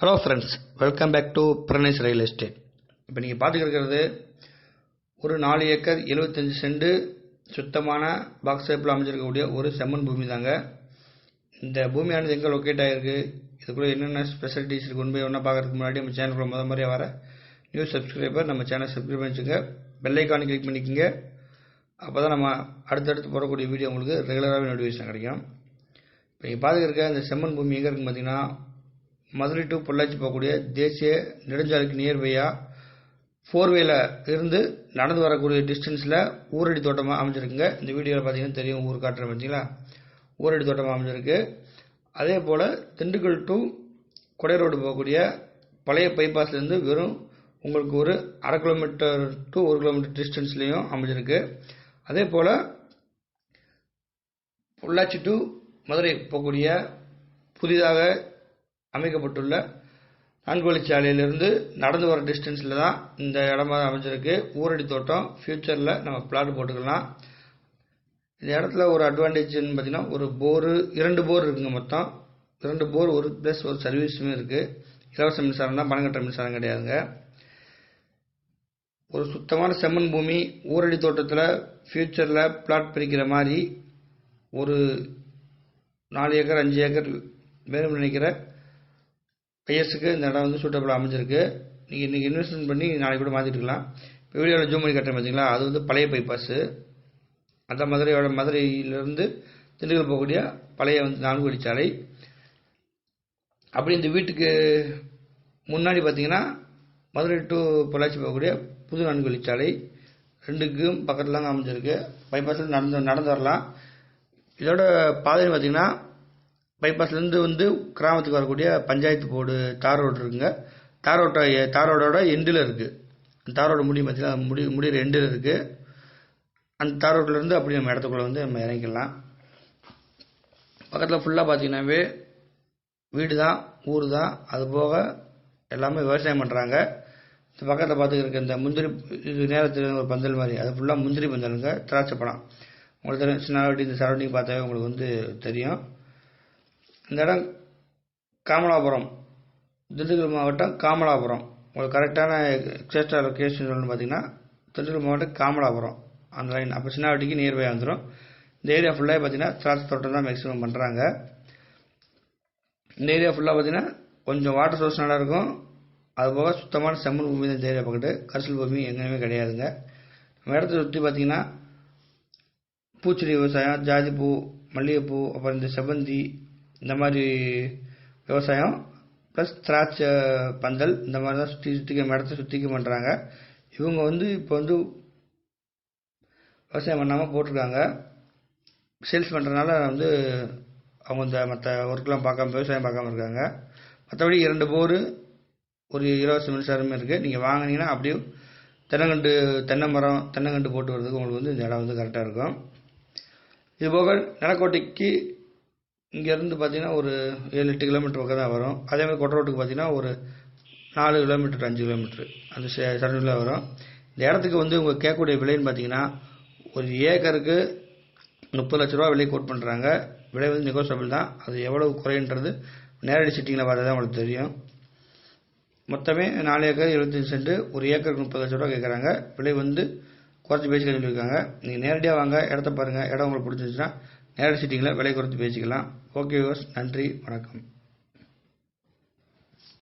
Hello friends welcome back to Pranesh real estate இப்போ நீங்கள் பார்த்துக்கிறது ஒரு நாலு ஏக்கர் எழுபத்தஞ்சு சென்ட் சுத்தமான பாக்ஸ் ஷேப்பில் அமைஞ்சிருக்கக்கூடிய ஒரு செம்மன் பூமி தாங்க. இந்த பூமியானது எங்கே லொக்கேட் ஆகிருக்கு இதுக்குள்ளே என்னென்ன ஸ்பெஷலிட்டிஸ் இருக்கு? உண்மையை ஒன்றா பார்க்கறதுக்கு முன்னாடி நம்ம சேனலுக்குள்ள முத மாதிரியே வர நியூ சப்ஸ்கிரைபர் நம்ம சேனல் சப்ஸ்கிரைப் பண்ணிச்சுங்க பெல்லைக்கானு கிளிக் பண்ணிக்கோங்க. அப்போ தான் நம்ம அடுத்தடுத்து போடக்கூடிய வீடியோ உங்களுக்கு ரெகுலராகவே நோட்டிஃபிகேஷன் கிடைக்கும். இப்போ நீங்கள் பார்த்துருக்க இந்த செம்மன் பூமி எங்கே இருக்குன்னு பார்த்தீங்கன்னா மதுரை டு பொள்ளாச்சி போகக்கூடிய தேசிய நெடுஞ்சாலைக்கு நியர்பையாக ஃபோர்வேல இருந்து நடந்து வரக்கூடிய டிஸ்டன்ஸில் ஊரடி தோட்டமாக அமைஞ்சிருக்குங்க. இந்த வீடியோவில் பார்த்தீங்கன்னா தெரியும் ஊர் காட்டுறேன் பார்த்தீங்களா ஊரடி தோட்டமாக அமைஞ்சிருக்கு. அதே போல் திண்டுக்கல் டு கொடை ரோடு போகக்கூடிய பழைய பைபாஸ்லேருந்து வெறும் உங்களுக்கு ஒரு அரை கிலோமீட்டர் டு ஒரு கிலோமீட்டர் டிஸ்டன்ஸ்லேயும் அமைஞ்சிருக்கு. அதே போல் பொள்ளாச்சி டு மதுரை போகக்கூடிய புதிதாக அமைக்கப்பட்டுள்ள நான்கு நடந்து வர டிஸ்டன்ஸில் தான் இந்த இடமா அமைஞ்சிருக்கு. ஊரடி தோட்டம் ஃப்யூச்சரில் நம்ம பிளாட் போட்டுக்கலாம். இந்த இடத்துல ஒரு அட்வான்டேஜ்னு பார்த்தீங்கன்னா ஒரு போரு இரண்டு போர் இருக்குங்க மொத்தம். இரண்டு போர் ஒரு ப்ளஸ் ஒரு சர்வீஸுமே இருக்குது இலவச மின்சாரம் தான் பணம் கட்டுற மின்சாரம் கிடையாதுங்க. ஒரு சுத்தமான செம்மண் பூமி ஊரடி தோட்டத்தில் ஃப்யூச்சரில் பிளாட் பிரிக்கிற மாதிரி ஒரு நாலு ஏக்கர் அஞ்சு ஏக்கர் வேணும்னு நினைக்கிற பையஸுக்கு இந்த இடம் வந்து சூட்டபிளாக அமைஞ்சிருக்கு. நீங்கள் இன்றைக்கி இன்வெஸ்ட்மெண்ட் பண்ணி நாளைக்கு கூட மாற்றிட்டுக்கலாம் இப்போ வீடியோவில் ஜூம் பண்ணி கட்டுறேன் பார்த்தீங்களா அது வந்து பழைய பைபாஸு அந்த மதுரையோட மதுரையிலேருந்து திண்டுக்கல் போகக்கூடிய பழைய வந்து நான்கு வழிச்சாலை அப்படி இந்த வீட்டுக்கு முன்னாடி பார்த்தீங்கன்னா மதுரை டு பொள்ளாச்சி போகக்கூடிய புது நான்கு வழிச்சாலை ரெண்டுக்கும் பக்கத்தில் தாங்க அமைஞ்சிருக்கு. பைபாஸில் நடந்து நடந்து வரலாம். இதோட பாதைன்னு பார்த்தீங்கன்னா பைபாஸ்லேருந்து வந்து கிராமத்துக்கு வரக்கூடிய பஞ்சாயத்து போர்டு தார் ரோடு இருக்குங்க. தார் ரோட்டை தார் ரோடோட எண்டில் இருக்குது தார் ரோடு முடியும் பார்த்தீங்கன்னா முடி முடிகிற எண்டில் இருக்குது அந்த தார் ரோட்லேருந்து அப்படி நம்ம இடத்துக்குள்ளே வந்து நம்ம இறங்கிக்கலாம் பக்கத்தில் ஃபுல்லாக பார்த்தீங்கன்னாவே வீடு தான் ஊர் தான். அது போக எல்லாமே விவசாயம் பண்ணுறாங்க இந்த பக்கத்தில் பார்த்துக்கிற இந்த முந்திரி இது நேரத்தில் ஒரு பந்தல் மாதிரி. அது ஃபுல்லாக முந்திரி பந்தலுங்க திராட்சை பழம். உங்களுக்கு தெரியும் சின்னாவட்டி இந்த சரௌண்டிங் பார்த்தாவே உங்களுக்கு வந்து தெரியும். இந்த இடம் காமலாபுரம் திண்டுக்கல் மாவட்டம் காமலாபுரம். உங்களுக்கு கரெக்டான எக்ஸாக்டா லொக்கேஷன் சொல்லணும்னு பார்த்தீங்கன்னா திண்டுக்கல் மாவட்டம் காமலாபுரம். அந்த லைன் அப்போ சின்னாவட்டிக்கு நியர்பை வந்துடும் இந்த ஏரியா ஃபுல்லாக பார்த்தீங்கன்னா திராட்சை தோட்டம் தான் மேக்ஸிமம் பண்ணுறாங்க இந்த ஏரியா ஃபுல்லாக பார்த்தீங்கன்னா கொஞ்சம் வாட்டர் சோர்ஸ் நல்லா இருக்கும். சுத்தமான செம்மண் பூமி தான் இந்த ஏரியா பக்கத்து. கரிசல் பூமி எங்கேயுமே கிடையாதுங்க. நம்ம இடத்த சுற்றி பார்த்தீங்கன்னா பூச்செடி விவசாயம் ஜாதிப்பூ மல்லிகைப்பூ அப்புறம் இந்த செவ்வந்தி இந்த மாதிரி விவசாயம் ப்ளஸ் திராட்சை பந்தல் இந்த மாதிரி தான் சுற்றி சுற்றிக்க இடத்த சுற்றிக்க பண்ணுறாங்க இவங்க வந்து இப்போ வந்து விவசாயம் பண்ணாமல் போட்டிருக்காங்க. சேல்ஸ் பண்ணுறதுனால வந்து அவங்க இந்த மற்ற ஒர்க்கெலாம் பார்க்காம விவசாயம் பார்க்காம இருக்காங்க. மற்றபடி இரண்டு போர் ஒரு இலவச மின்சாரமே இருக்குது நீங்கள் வாங்கினீங்கன்னா அப்படியே தென்னங்கண்டு தென்னை மரம் தென்னங்கண்டு போட்டு வரதுக்கு உங்களுக்கு வந்து இந்த இடம் வந்து கரெக்டாக இருக்கும். இதுபோக நிலக்கோட்டைக்கு இங்கேருந்து பார்த்தீங்கன்னா ஒரு ஏழு எட்டு கிலோமீட்டர் பக்கம் தான் வரும். அதே மாதிரி கொட்டை ரோட்டுக்கு பார்த்தீங்கன்னா ஒரு நாலு கிலோமீட்டர் அஞ்சு கிலோமீட்டர் அந்த சரௌண்டிங்கில் வரும். இந்த இடத்துக்கு வந்து உங்கள் கேட்கக்கூடிய விலைன்னு பார்த்தீங்கன்னா ஒரு ஏக்கருக்கு முப்பது லட்ச ரூபா விலை கோட் பண்ணுறாங்க விலை வந்து நெகோசியபிள் தான். அது எவ்வளவு குறைன்றது நேரடி சிட்டிங்கில் பார்த்தா தான் உங்களுக்கு தெரியும். மொத்தமே நாலு ஏக்கர் எழுபத்தஞ்சு சென்ட் ஒரு ஏக்கருக்கு முப்பது லட்ச ரூபா கேட்குறாங்க. விலை வந்து குறைச்சி பேசி சொல்லியிருக்காங்க. நீங்கள் நேரடியாக வாங்க இடத்த பாருங்கள் இடம் உங்களுக்கு பிடிச்சிருந்துச்சுன்னா நேரடி சிட்டிங்கில் விலை குறைத்து பேசிக்கலாம். ஓகே யோஸ் நன்றி வணக்கம்.